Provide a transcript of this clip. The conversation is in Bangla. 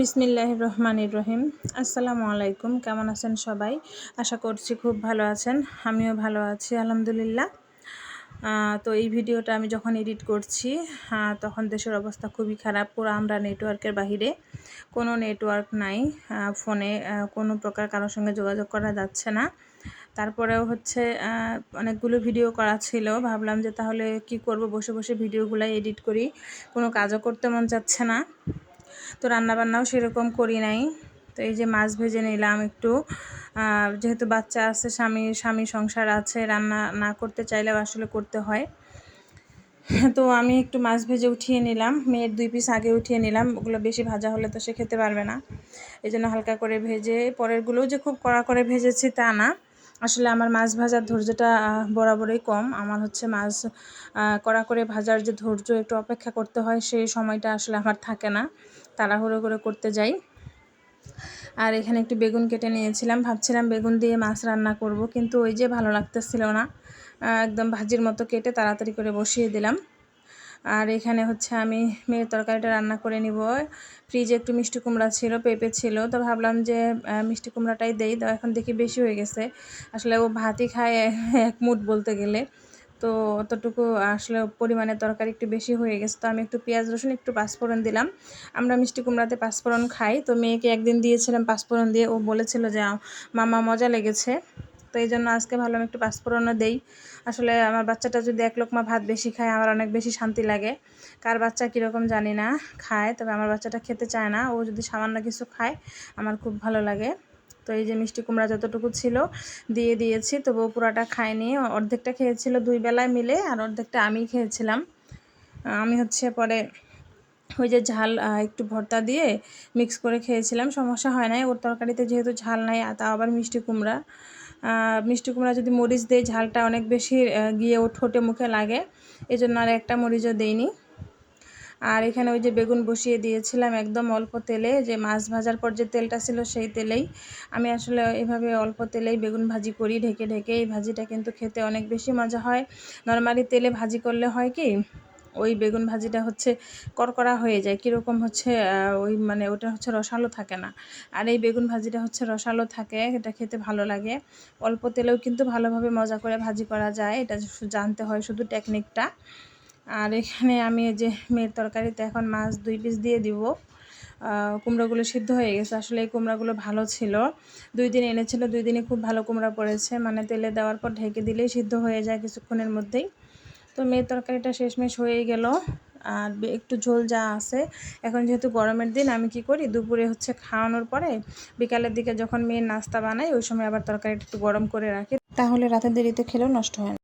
বিসমিল্লাহ রহমানির রহিম আসসালামু আলাইকুম, কেমন আছেন সবাই? আশা করছি খুব ভালো আছেন, আমিও ভালো আছি, আলহামদুলিল্লাহ। তো এই ভিডিওটা আমি যখন এডিট করছি তখন দেশের অবস্থা খুবই খারাপ, পুরো আমরা নেটওয়ার্কের বাহিরে। কোনো নেটওয়ার্ক নাই ফোনে কোনো প্রকার কারোর সঙ্গে যোগাযোগ করা যাচ্ছে না। তারপরেও হচ্ছে অনেকগুলো ভিডিও করা ছিল, ভাবলাম যে তাহলে কি করব, বসে বসে ভিডিওগুলাই এডিট করি। কোনো কাজও করতে মন যাচ্ছে না। তো রান্নাবান্নাও সেরকম করি নাই। তো এই যে মাছ ভেজে নিলাম একটু। যেহেতু বাচ্চা আছে, স্বামী স্বামী সংসার আছে, রান্না না করতে চাইলেও আসলে করতে হয়। তো আমি একটু মাছ ভেজে উঠিয়ে নিলাম। মেয়ের দুই পিস আগে উঠিয়ে নিলাম। ওগুলো বেশি ভাজা হলে তো সে খেতে পারবে না। এই জন্য হালকা করে ভেজে, পরেরগুলোও যে খুব কড়া করে ভেজেছি তা না। আসলে আমার মাছ ভাজার ধৈর্যটা বরাবরই কম। আমার হচ্ছে মাছ কড়া করে ভাজার যে ধৈর্য একটু অপেক্ষা করতে হয়, সেই সময়টা আসলে আমার থাকে না। তাড়াহুড়ো করে করতে যাই। আর এখানে একটু বেগুন কেটে নিয়েছিলাম। ভাবছিলাম বেগুন দিয়ে মাছ রান্না করব, কিন্তু ওই যে ভালো লাগতেছিল না। একদম ভাজির মতো কেটে তাড়াতাড়ি করে বসিয়ে দিলাম। আর এখানে হচ্ছে আমি মেয়ের তরকারিটা রান্না করে নিব। ফ্রিজে একটু মিষ্টি কুমড়া ছিল, পেঁপে ছিল, তো ভাবলাম যে মিষ্টি কুমড়াটাই দেই। তো এখন দেখি বেশি হয়ে গেছে। আসলে ও ভাতই খায় এক মুঠ বলতে গেলে। তো অতটুকু আসলে পরিমাণে তরকারি একটু বেশি হয়ে গেছে। তো আমি একটু পেঁয়াজ, রসুন, একটু পাঁচফোড়ন দিলাম। আমরা মিষ্টি কুমড়াতে পাঁচফোড়ন খাই। তো মেয়েকে একদিন দিয়েছিলাম পাঁচফোড়ন দিয়ে। ও বলেছিল যে মামা মজা লেগেছে। তো এই জন্য আজকে ভাবলাম একটু পাঁচফোড়নও দেই। আসলে আমার বাচ্চাটা যদি এক লোকমা ভাত বেশি খায়, আমার অনেক বেশি শান্তি লাগে। কার বাচ্চা কীরকম জানি না, খায়, তবে আমার বাচ্চাটা খেতে চায় না। ও যদি সামান্য কিছু খায়, আমার খুব ভালো লাগে। তো এই যে মিষ্টি কুমড়া যতটুকু ছিল, দিয়ে দিয়েছি। তবু পুরাটা খায়নি অর্ধেকটা খেয়েছিল দুই বেলায় মিলে, আর অর্ধেকটা আমি খেয়েছিলাম। আমি হচ্ছে পরে ওই যে ঝাল একটু ভর্তা দিয়ে মিক্স করে খেয়েছিলাম। সমস্যা হয় নাই, ওর তরকারিতে যেহেতু ঝাল নাই তা আবার মিষ্টি কুমড়া। মিষ্টি কুমড়া যদি মরিচ দেয় ঝালটা অনেক বেশি গিয়ে ও ঠোঁটে মুখে লাগে। এজন্য আর একটা মরিচও দেইনি। আর এখানে ওই যে বেগুন বসিয়ে দিয়েছিলাম একদম অল্প তেলে, যে মাছ ভাজার পর যে তেলটা ছিল সেই তেলেই। আমি আসলে এভাবে অল্প তেলেই বেগুন ভাজি করি, ঢেকে ঢেকে। এই ভাজিটা কিন্তু খেতে অনেক বেশি মজা হয়। নর্মালি তেলে ভাজি করলে হয় কি ওই বেগুন ভাজিটা হচ্ছে করকরা হয়ে যায়, কীরকম হচ্ছে ওই মানে ওটা হচ্ছে রসালো থাকে না। আর এই বেগুন ভাজিটা হচ্ছে রসালো থাকে, এটা খেতে ভালো লাগে। অল্প তেলেও কিন্তু ভালোভাবে মজা করে ভাজি করা যায়, এটা জানতে হয় শুধু টেকনিকটা আর এখানে আমি যে মেয়ের তরকারিতে এখন মাছ দুই পিস দিয়ে দিব। কুমড়োগুলো সিদ্ধ হয়ে গেছে, আসলে এই কুমড়াগুলো ভালো ছিল। দুই দিন এনেছিল, দুই দিনে খুব ভালো কুমড়া পড়েছে। মানে তেলে দেওয়ার পর ঢেকে দিলেই সিদ্ধ হয়ে যায় কিছুক্ষণের মধ্যেই। তো মেয়ের তরকারিটা শেষমেশ হয়ে গেল। আর একটু ঝোল যা আছে। এখন যেহেতু গরমের দিন, আমি কি করি? দুপুরে হচ্ছে খাওয়ানোর পরে বিকালের দিকে যখন মেয়ে নাস্তা বানাই, ওই সময় আবার তরকারিটা একটু গরম করে রাখি। তাহলে রাতের দেরিতে খেলেও নষ্ট হয় না।